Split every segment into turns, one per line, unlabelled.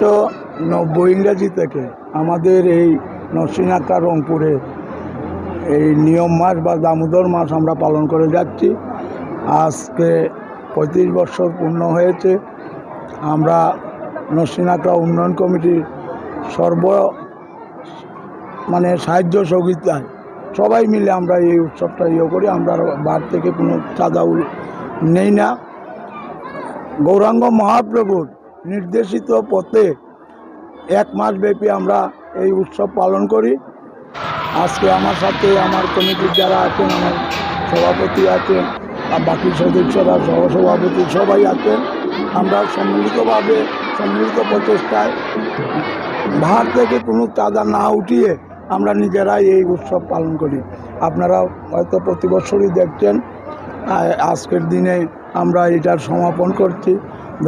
উনিশশো নব্বই ইংরাজি থেকে আমাদের এই নরসিংহাটা রংপুরে এই নিয়ম মাস বা দামোদর মাস আমরা পালন করে যাচ্ছি। আজকে পঁয়ত্রিশ বছর পূর্ণ হয়েছে। আমরা নরসিংহাটা উন্নয়ন কমিটির সর্ব মানে সাহায্য সহযোগিতায় সবাই মিলে আমরা এই উৎসবটা ইয়ে করি। আমরা বার থেকে কোনো চাঁদা নেই না। গৌরাঙ্গ মহাপ্রভুর নির্দেশিত পথে এক মাস ব্যাপী আমরা এই উৎসব পালন করি। আজকে আমার সাথে আমার কমিটির যারা আছেন, আমার সভাপতি আছেন, আর বাকি সদস্যরা, সহসভাপতি সবাই আছেন, আমরা সম্মিলিতভাবে, সম্মিলিত প্রচেষ্টায় বাহার থেকে কোনো চাঁদা না উঠিয়ে আমরা নিজেরাই এই উৎসব পালন করি। আপনারা হয়তো প্রতি বছরই দেখছেন আজকের দিনে আমরা এটার সমাপন করছি।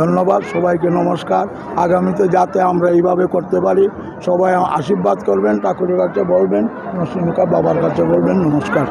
ধন্যবাদ, সবাইকে নমস্কার। আগামীতে যাতে আমরা এইভাবে করতে পারি, সবাই আশীর্বাদ করবেন, ঠাকুরের কাছে বলবেন নরসিংহকা বাবার কাছে বলবেন, নমস্কার।